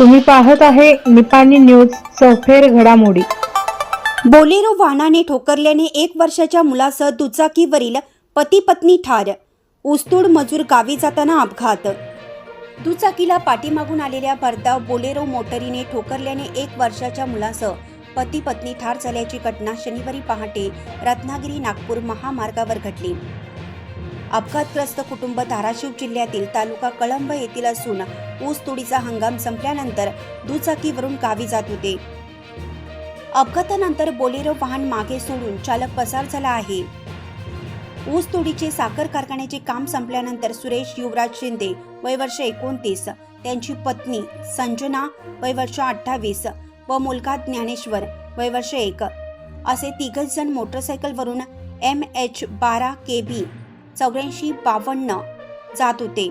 तुम्ही पाहत आहे निपाणी न्यूज चौफेर घडामोडी. बोलेरो वाहनाने ठोकरल्याने एक वर्षाच्या मुलासह दुचाकीवरील पती पत्नी ठार. ऊसतोड मजूर गावी जाताना अपघात. दुचाकीला पाठीमागून आलेल्या भरधाव बोलेरो मोटरीने ठोकरल्याने एक वर्षाच्या मुलासह पती पत्नी ठार झाल्याची घटना शनिवारी पहाटे रत्नागिरी नागपूर महामार्गावर घडली. अपघातग्रस्त कुटुंब धाराशिव जिल्ह्यातील तालुका कळंब येथील असून ऊस तोडीचा हंगाम संपल्यानंतर दुचाकीवरून गावी जात होते. अपघातानंतर बोलेरो वाहन मागे सोडून चालक पसार झाला आहे. ऊस तोडीचे साखर कारखान्याचे काम संपल्यानंतर सुरेश युवराज शिंदे वय वर्ष एकोणतीस त्यांची पत्नी संजना वय वर्ष अठ्ठावीस व मुलगा ज्ञानेश्वर वय वर्ष एक. असे तिघच जण मोटरसायकलवरून एम एच बारा के बी चौऱ्याऐंशी बावन्न जात होते.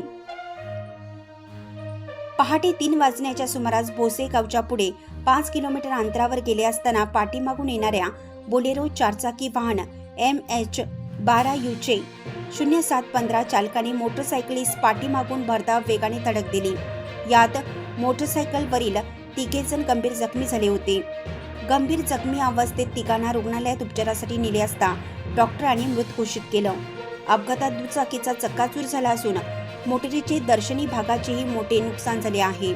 पहाटे तीन वाजण्याच्या सुमारास बोसे गावच्या पुढे पाच किलोमीटर अंतरावर गेले असताना पाठीमागून येणाऱ्या बोलेरो चारचाकी वाहन एम एच बारा यूचे शून्य सात पंधरा चालकाने मोटरसायकलीस पाठीमागून भरधाव वेगाने धडक दिली. यात मोटरसायकलवरील तिघेजण गंभीर जखमी झाले होते. गंभीर जखमी अवस्थेत तिघांना रुग्णालयात उपचारासाठी नेले असता डॉक्टरांनी मृत घोषित केलं. अपघातात दुचाकीचा चक्काचूर झाला असून मोटरीचे दर्शनी भागाचेही मोठे नुकसान झाले आहे.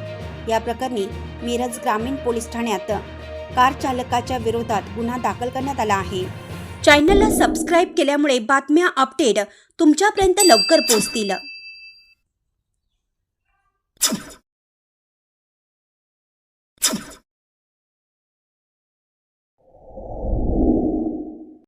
या प्रकरणी मिरज ग्रामीण पोलीस ठाण्यात कार चालकाच्या विरोधात गुन्हा दाखल करण्यात आला आहे. चॅनलला सबस्क्राईब केल्यामुळे बातम्या अपडेट तुमच्यापर्यंत लवकर पोहोचतील.